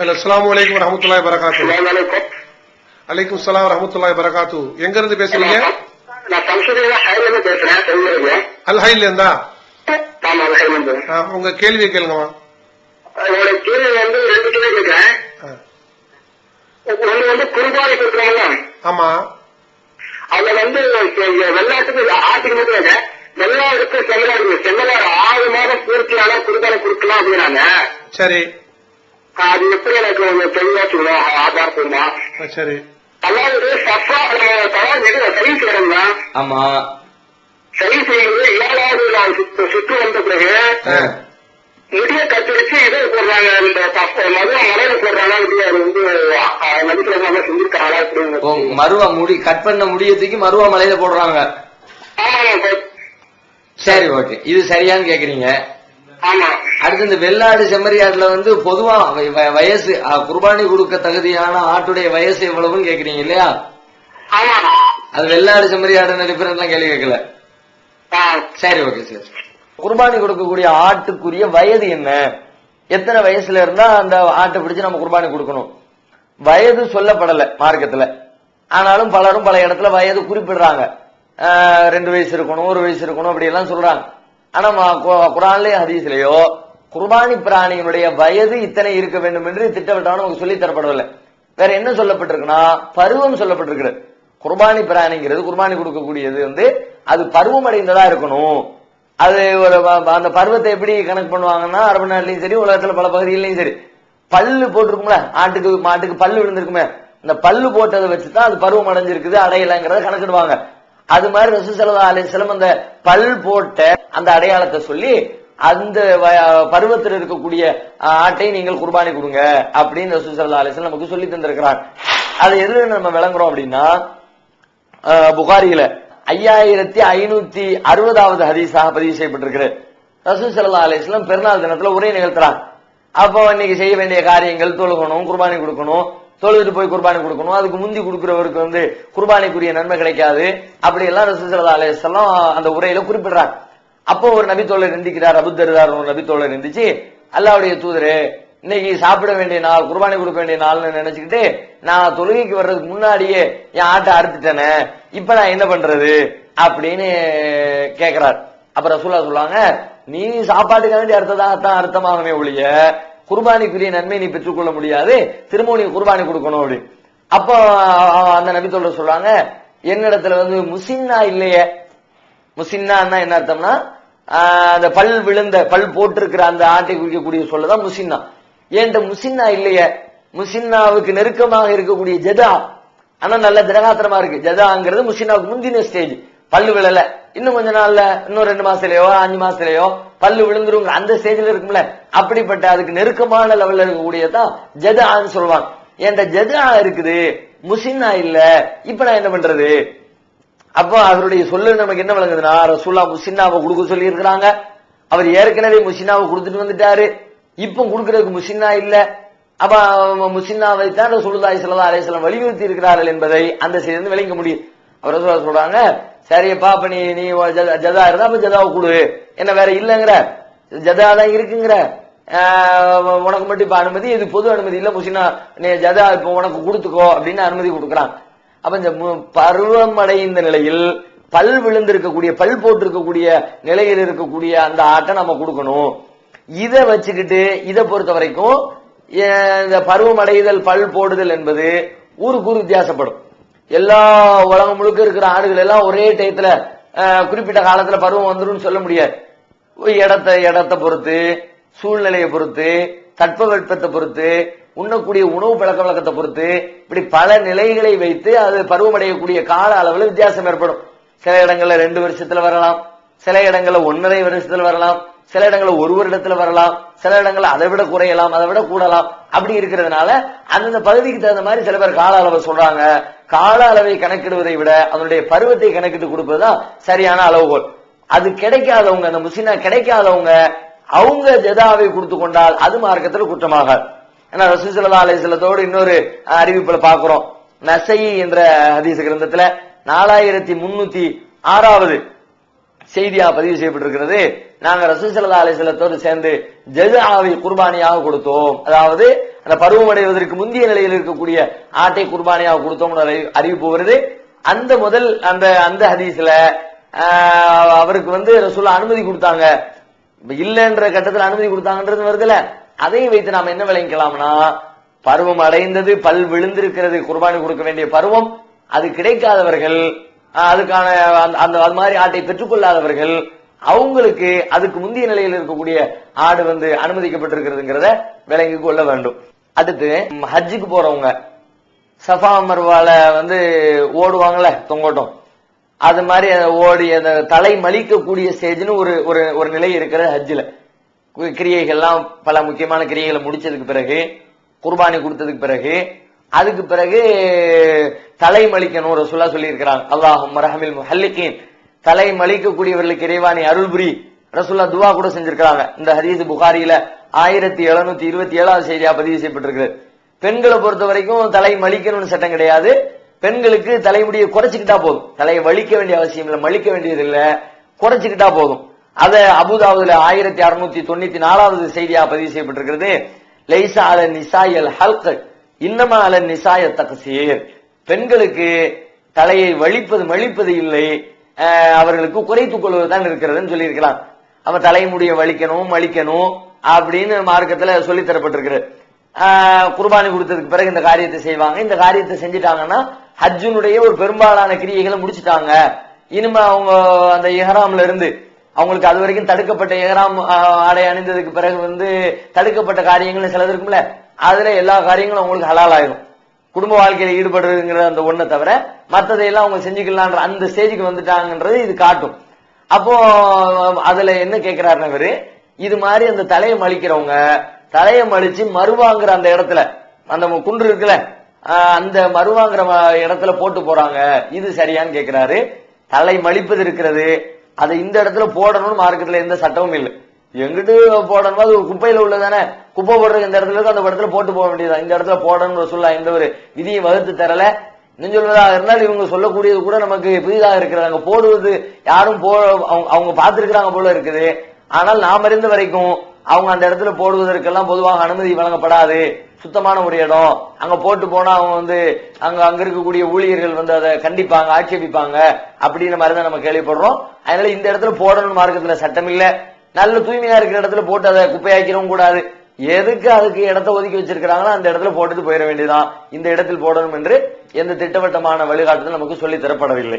Hello அஸ்லாம் வலைக்கம் வரமத்துல்லாய் வரகாத்து அலைக்கும். சலாம் வரமத்துல்லாய் வரகாத்து எங்க இருந்து பேசுறீங்க அல்ஹைல இருந்தா உங்க கேள்வியை கேளுங்கம்மா. என்னோட கேள்வி வந்து ரெண்டு கேள்வி கேட்கிறேன். ஒண்ணு வந்து குறுபாடு கொடுக்குறோம்ல ஆமா. அதுல வந்து வெள்ளாட்டுக்கு ஆட்டுக்கு மட்டும் வெள்ளாடுக்கு செம்மலாடு செம்மலாடு ஆறு மாதம் பூர்த்தியான குறுபாடு கொடுக்கலாம் அப்படின்னாங்க. சரி. அது எப்படி எனக்கு தெளிவா சொல்லணும் ஆதாரப்பூர்வமா ஆ, சரி. அதாவது சஃபா தவறு சரி செய்யறோம்னா ஆமா. சரி செய்யும்போது ஏழாவது நாள் சுத்து சுத்து வந்த பிறகு. முடிய கத்திரிச்சு இது போடுறாங்க. இந்த மதுரை மலையில போடுறாங்க. இப்படி அது வந்து மதிக்கிறவங்க செஞ்சிருக்காங்களா இப்படி மருவா முடி கட் பண்ண முடியத்துக்கு மருவா மலையில போடுறாங்க. சரி ஓகே. இது சரியான்னு கேக்குறீங்க. அடுத்து இந்த வெள்ளாடு செம்மறியாடுல வந்து பொதுவா வயசு குர்பானி கொடுக்க தகுதியான ஆட்டுடைய வயசு எவ்வளவுன்னு கேக்குறீங்க இல்லையா? அது வெள்ளாடு செம்மறியாடு டிஃபரெண்ட்லாம் கேள்வி கேட்கல. சரி ஓகே சார். குர்பானி கொடுக்கக்கூடிய ஆட்டுக்குரிய வயது என்ன? எத்தனை வயசுல இருந்தா அந்த ஆட்டை பிடிச்சு நம்ம குர்பானி கொடுக்கணும்? வயது சொல்லப்படல மார்க்கத்துல. ஆனாலும் பலரும் பல இடத்துல வயது குறிப்பிடுறாங்க. ரெண்டு வயசு இருக்கணும் ஒரு வயசு இருக்கணும் அப்படி எல்லாம் சொல்றாங்க. ஆனா ம- கு- ஹதீஸ்லயோ குர்பானி பிராணியினுடைய வயது இத்தனை இருக்க வேண்டும் என்று திட்டவட்டமான நமக்கு சொல்லி தரப்படவில்லை. வேற என்ன சொல்லப்பட்டிருக்குன்னா பருவம் சொல்லப்பட்டிருக்கிறது. குர்பானி பிராணிங்கிறது குர்பானி கொடுக்கக்கூடியது வந்து அது பருவம் அடைந்ததா இருக்கணும். அது ஒரு அந்த பருவத்தை எப்படி கணக்கு பண்ணுவாங்கன்னா அரபு நாட்டிலையும் சரி உலகத்துல பல பகுதிகளிலும் சரி. பல்லு போட்டிருக்கும்ல ஆட்டுக்கு மாட்டுக்கு பல்லு விழுந்திருக்குமே இந்த பல்லு போட்டதை வச்சுதான் அது பருவம் அடைஞ்சிருக்குது அடையலைங்கிறத கணக்கிடுவாங்க. அது மாதிரி ரசூசல்லா அலிஸ்லம் அந்த பல் போட்ட அந்த அடையாளத்தை சொல்லி அந்த பருவத்தில் இருக்கக்கூடிய ஆட்டை நீங்கள் குர்பானி கொடுங்க அப்படின்னு ரசூசல்லா அலிஸ்லம் நமக்கு சொல்லி தந்திருக்கிறான் அது எதுல நம்ம விளங்குறோம் அப்படின்னா புகாரியில ஐயாயிரத்தி ஐநூத்தி அறுபதாவது ஹதீஸாக பதிவு செய்யப்பட்டிருக்கிறது. ரசூல் ஸல்லல்லாஹு அலைஹி பெருநாள் தினத்துல உரை நிகழ்த்துறாங்க அப்போ இன்னைக்கு செய்ய வேண்டிய காரியங்கள் தொழுகணும் குர்பானி கொடுக்கணும் தொழுதுட்டு போய் குர்பானி கொடுக்கணும். அதுக்கு முந்தி கொடுக்கிறவருக்கு வந்து குர்பானிக்குரிய நன்மை கிடைக்காது. அப்படி எல்லாம் ரசூல் ஸல்லல்லாஹு அந்த உரையில குறிப்பிடுறாங்க அப்போ ஒரு நபி தோழர் எந்திக்கிறார் அபுத்தருதார் ஒரு நபி தோழர் எந்திச்சு அல்லாவுடைய தூதரு இன்னைக்கு சாப்பிட வேண்டிய நாள் குர்பானி கொடுக்க வேண்டிய நாள்னு நினைச்சுக்கிட்டு நான் தொழுகைக்கு வர்றதுக்கு முன்னாடியே என் ஆட்டை அறுத்துட்டேனே இப்ப நான் என்ன பண்றது? அப்படின்னு கேக்குறார். அப்புறம் ரசூலா சொல்லுவாங்க நீ சாப்பாட்டுக்கு வேண்டி அர்த்ததாகத்தான் அர்த்தமாகவே ஒழிய குர்பானிக்குரிய நன்மை நீ பெற்றுக்கொள்ள முடியாது. திரும்ப நீ குர்பானி கொடுக்கணும் அப்படி. அப்போ அந்த நபி தோழர் சொல்றாங்க என்னிடத்துல வந்து முசின்னா இல்லையே. முசின்னான்னா என்ன அர்த்தம்னா அந்த பல் விழுந்த பல் போட்டிருக்கிற அந்த ஆட்டை குறிக்கக்கூடிய சொல்லதான் முசின்னா. ஏன்ட்ட முசின்னா இல்லையே? முசின்னாவுக்கு நெருக்கமாக இருக்கக்கூடிய ஜதா. ஆனா நல்ல திரகாத்திரமா இருக்கு. ஜதாங்கிறது முசின்னாவுக்கு முந்தின ஸ்டேஜ் பல்லு விழல. இன்னும் கொஞ்ச நாள்ல இன்னும் ரெண்டு மாசத்துலயோ அஞ்சு மாசத்துலயோ பல்லு விழுந்துருங்க அந்த ஸ்டேஜ்ல இருக்கும்ல. அப்படிப்பட்ட அதுக்கு நெருக்கமான லெவல்ல இருக்கக்கூடியதான் ஜதான்னு சொல்லுவாங்க. என்கிட்ட ஜதா இருக்குது? முசின்னா இல்ல. இப்ப நான் என்ன பண்றது? அப்போ அவருடைய சொல்லு நமக்கு என்ன விளங்குதுன்னா ரசூல்லா முசின்னாவை கொடுக்க சொல்லி இருக்கிறாங்க அவர் ஏற்கனவே முசின்னாவை கொடுத்துட்டு வந்துட்டாரு. இப்போ கொடுக்கறதுக்கு முசின்னா இல்ல. அப்ப முசின்னாவை தான் ரசூலுல்லாஹி ஸல்லல்லாஹு அலைஹி வஸல்லம் வலியுறுத்தி இருக்கிறார்கள் என்பதை அந்த செய்தி விளங்க முடியும். அவர் சொல்றாங்க சரிப்பா அப்ப நீ நீ ஜதா இருந்தா அப்ப ஜதாவை கொடு. என்ன வேற இல்லைங்கிற? ஜதா தான் இருக்குங்கிற உனக்கு மட்டும் இப்ப அனுமதி இது பொது அனுமதி இல்ல முசினா நீ ஜதா இப்ப உனக்கு கொடுத்துக்கோ அப்படின்னு அனுமதி கொடுக்குறான். அப்ப இந்த பருவமடைந்த நிலையில் பல் விழுந்திருக்கக்கூடிய பல் போட்டிருக்கக்கூடிய நிலையில் இருக்கக்கூடிய அந்த ஆட்டை நம்ம கொடுக்கணும். இதை வச்சுக்கிட்டு இதை பொறுத்த வரைக்கும் இந்த பருவமடைதல் பல் போடுதல் என்பது ஊருக்கு ஊர் வித்தியாசப்படும். எல்லா உலகம் முழுக்க இருக்கிற ஆடுகள் எல்லாம் ஒரே டயத்துல குறிப்பிட்ட காலத்துல பருவம் வந்துடும் சொல்ல முடியாது. இடத்த இடத்த இடத்தை பொறுத்து சூழ்நிலையை பொறுத்து தட்பவெட்பத்தை பொறுத்து உண்ணக்கூடிய உணவு பழக்க வழக்கத்தை பொறுத்து இப்படி பல நிலைகளை வைத்து அது பருவமடையக்கூடிய கால அளவுல வித்தியாசம் ஏற்படும். சில இடங்கள்ல ரெண்டு வருஷத்துல வரலாம் சில இடங்கள்ல ஒன்றரை வருஷத்துல வரலாம் சில இடங்கள்ல ஒரு வருடத்துல வரலாம் சில இடங்கள்ல அதை விட குறையலாம் அதை விட கூடலாம். அப்படி இருக்கிறதுனால அந்தந்த பகுதிக்கு தகுந்த மாதிரி சில பேர் கால அளவை சொல்றாங்க. கால அளவை கணக்கிடுவதை விட அதனுடைய பருவத்தை கணக்கிட்டு கொடுப்பதுதான் சரியான அளவுகோல். அது கிடைக்காதவங்க அந்த முசினா கிடைக்காதவங்க அவங்க ஜதாவை கொடுத்து கொண்டால் அது மார்க்கத்தில் குற்றமாக ஏன்னா ரசூசல்லா அலிஸ்லத்தோடு இன்னொரு அறிவிப்புல பாக்குறோம் நசை என்ற ஹதீச கிரந்தத்துல நாலாயிரத்தி முன்னூத்தி ஆறாவது செய்தியா பதிவு செய்யப்பட்டிருக்கிறது. நாங்க ரசூசல்லா அலிஸ்லத்தோடு சேர்ந்து ஜதாவை குர்பானியாக கொடுத்தோம். அதாவது அந்த பருவம் அடைவதற்கு முந்தைய நிலையில் இருக்கக்கூடிய ஆட்டை குர்பானியாக கொடுத்தோம்னு அறிவிப்பு வருது. அந்த முதல் அந்த அந்த ஹதீஸ்ல ஆஹ், அவருக்கு வந்து ரசூல்லா அனுமதி கொடுத்தாங்க. இல்லைன்ற கட்டத்தில் அனுமதி கொடுத்தாங்கன்றது வருதுல. அதையும் வைத்து நாம என்ன விளைவிக்கலாம்னா பருவம் அடைந்தது பல் விழுந்திருக்கிறது குர்பானி கொடுக்க வேண்டிய பருவம் அது கிடைக்காதவர்கள் அதுக்கான அந்த- அந்த அது மாதிரி ஆட்டை பெற்றுக்கொள்ளாதவர்கள் அவங்களுக்கு அதுக்கு முந்தைய நிலையில் இருக்கக்கூடிய ஆடு வந்து அனுமதிக்கப்பட்டிருக்கிறதுங்கிறத விளங்கி கொள்ள வேண்டும். அடுத்து ஹஜ்ஜுக்கு போறவங்க சஃபா மர்வால வந்து ஓடுவாங்கல்ல தொங்கோட்டம். அது மாதிரி அதை ஓடி அந்த தலை மலிக்கக்கூடிய ஸ்டேஜ்னு ஒரு ஒரு ஒரு நிலை இருக்கிற ஹஜ்ஜில். கிரியைகள்லாம் பல முக்கியமான கிரியைகளை முடிச்சதுக்கு பிறகு குர்பானி கொடுத்ததுக்கு பிறகு அதுக்கு பிறகு தலை மலிக்கணும் ஒரு சொல்லி இருக்கிறாங்க மரஹமில் முஹல்லிகீன். தலை மலிக்கக்கூடியவர்களுக்கு இறைவாணி அருள் புரி ரசுல்லா துவா கூட செஞ்சிருக்கிறாங்க. இந்த ஹதீஸ் புகாரியில ஆயிரத்தி எழுநூத்தி இருபத்தி ஏழாவது செய்தியா பதிவு செய்யப்பட்டிருக்கிறது பெண்களை பொறுத்த வரைக்கும் தலை மலிக்கணும்னு சட்டம் கிடையாது. பெண்களுக்கு தலைமுடியை குறைச்சிக்கிட்டா போதும். தலையை வலிக்க வேண்டிய அவசியம் இல்லை மலிக்க வேண்டியது இல்லை. குறைச்சிக்கிட்டா போதும். அத அபுதாபுல ஆயிரத்தி அறுநூத்தி தொண்ணூத்தி நாலாவது செய்தியா பதிவு செய்யப்பட்டிருக்கிறது. லைசா அல நிசாயல் ஹல்க். இன்னமா அல நிசாய தகசீர். பெண்களுக்கு தலையை வலிப்பது மலிப்பது இல்லை. அவர்களுக்கு குறைத்துக் கொள்வதுதான் இருக்கிறதுன்னு சொல்லியிருக்கலாம் அவன் தலைமுடியை வலிக்கணும் மலிக்கணும் அப்படின்னு மார்க்கத்துல சொல்லித்தரப்பட்டிருக்கிறது குர்பானி கொடுத்ததுக்கு பிறகு இந்த காரியத்தை செய்வாங்க. இந்த காரியத்தை செஞ்சுட்டாங்கன்னா ஹஜ்ஜுனுடைய ஒரு பெரும்பாலான கிரியைகளை முடிச்சிட்டாங்க. இனிமே அவங்க அந்த இஹ்ராம்ல இருந்து அவங்களுக்கு அது வரைக்கும் தடுக்கப்பட்ட இஹ்ராம் ஆடை அணிந்ததுக்கு பிறகு வந்து தடுக்கப்பட்ட காரியங்கள் சிலது இருக்கும்ல. அதுல எல்லா காரியங்களும் அவங்களுக்கு ஹலால் ஆயிரும். குடும்ப வாழ்க்கையில ஈடுபடுறதுங்கிற அந்த ஒண்ணை தவிர மற்றதையெல்லாம் அவங்க செஞ்சுக்கலான்ற அந்த ஸ்டேஜுக்கு வந்துட்டாங்கன்றது இது காட்டும். அப்போ அதுல என்ன கேக்குறாருன்னா இவரு இது மாதிரி அந்த தலையை மலிக்கிறவங்க தலையை மலிச்சு மறுவாங்கிற அந்த இடத்துல அந்த குன்று இருக்குல்ல அந்த மறுவாங்கிற இடத்துல போட்டு போறாங்க. இது சரியான்னு கேட்கிறாரு தலை மலிப்பது இருக்கிறது. அதை இந்த இடத்துல போடணும்னு மார்க்கத்துல எந்த சட்டமும் இல்லை. எங்கிட்டு போடணுமோ அது ஒரு குப்பையில உள்ளதானே. குப்பை போடுறது இந்த இடத்துல இருக்கு அந்த இடத்துல போட்டு போக வேண்டியதுதான். இந்த இடத்துல போடணும்னு சொல்ல எந்த ஒரு விதியை வகுத்து தரல. இன்னும் சொல்வதாக இருந்தால் இவங்க சொல்லக்கூடியது கூட நமக்கு புதிதாக இருக்கிறது. அங்க போடுவது யாரும் போ அவங்க அவங்க போல இருக்குது. ஆனால் நாம் அறிந்த வரைக்கும் அவங்க அந்த இடத்துல போடுவதற்கெல்லாம் பொதுவாக அனுமதி வழங்கப்படாது. சுத்தமான ஒரு இடம். அங்க போட்டு போனா அவங்க வந்து அங்க அங்க இருக்கக்கூடிய ஊழியர்கள் வந்து அதை கண்டிப்பாங்க ஆட்சேபிப்பாங்க. அப்படின்ற மாதிரி தான் நம்ம கேள்விப்படுறோம். அதனால இந்த இடத்துல போடணும் மார்க்கத்துல சட்டம் இல்ல நல்ல தூய்மையா இருக்கிற இடத்துல போட்டு அதை குப்பையாக்கிறவும் கூடாது. எதுக்கு அதுக்கு இடத்த ஒதுக்கி வச்சிருக்கிறாங்களோ அந்த இடத்துல போட்டுட்டு போயிட வேண்டியதுதான். இந்த இடத்தில் போடணும் என்று எந்த திட்டவட்டமான வழிகாட்டுதல் நமக்கு சொல்லி தரப்படவில்லை.